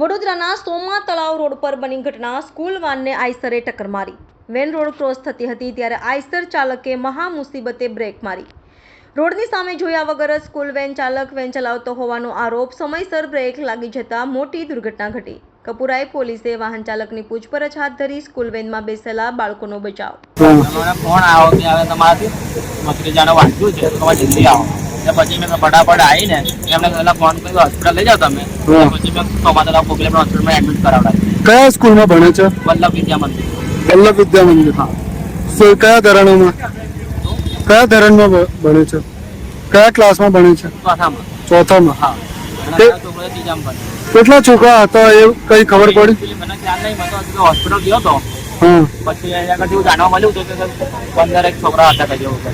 વડોદરાના સોમા તળાવ રોડ પર બની ઘટના. સ્કૂલ વાનને આઈસરે ટક્કર મારી. વેન રોડ ક્રોસ થતી હતી ત્યારે આઈસર ચાલકે મહા મુસીબતે બ્રેક મારી. રોડની સામે જોયા વગર જ સ્કૂલ વેન ચાલક વેન ચલાવતો હોવાનો આરોપ સમયસર બ્રેક લાગી જતા મોટી દુર્ઘટના ઘટી. કપુરાએ પોલીસે વાહન ચાલકની પૂછપરછ હાથ ધરી સ્કૂલ વેનમાં બેસેલા બાળકોનો બચાવ. ફોન આવ્યો કે હવે તમારાથી? ભત્રીજાને વાંચ્યું છે. તો જલ્દી આવો. પછી મેં ફટાફટ આવીને એમને પહેલા ફોન કર્યો હોસ્પિટલ લઈ જાઓ તમે. પછી મેં સોમાતલા પોગલેમ હોસ્પિટલમાં એડમિટ કરાવડાવી કયા સ્કૂલમાં ભણે છે? વલ્લભ વિદ્યા મંદિર. વલ્લભ વિદ્યા મંદિર. સો કયા ધોરણોમાં? કયા ધોરણમાં ભણે છે? કયા ક્લાસમાં ભણે છે? ચોથામાં. ચોથામાં. હા. તે- કેટલા છોકરા હતા એ કઈ ખબર પડી? મને ખ્યાલ નહીં મેં હોસ્પિટલ ગયો હતો હા. પછી અહીંયા આગળ જાણવા મળ્યું હતું કે પંદર એક છોકરા હતા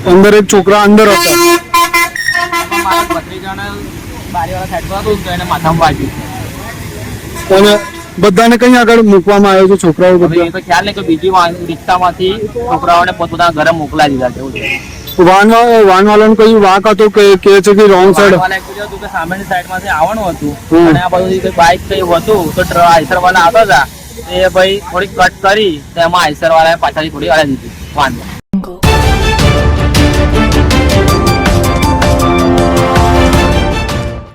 પંદર એક છોકરા અંદર હતા. મારા ભત્રીજાને બારીવાળા સાઈડ પર હતું તો એને માથામાં વાગ્યું. અને બધાને કઈ આગળ મૂકવામાં આવ્યો છે? છોકરાઓ બધા? તો ખ્યાલ નહીં કે બીજી રિક્ષામાંથી છોકરાઓને પોતપોતાના ઘરે મોકલા દીધા છે વાન વાન કઈ વાંક હતો કે કે છે કે રોંગ સાઈડ હતું કે સામેની સાઈડમાંથી આવવાનું હતું. અને આ બધું કઈ બાઇક કઈ હતું તો આઈસર વાળા આવતા હતા. એ ભાઈ થોડી કટ કરી તેમાં આઈસર વાળાએ પાછળથી થોડી અડાઈ દીધી વાન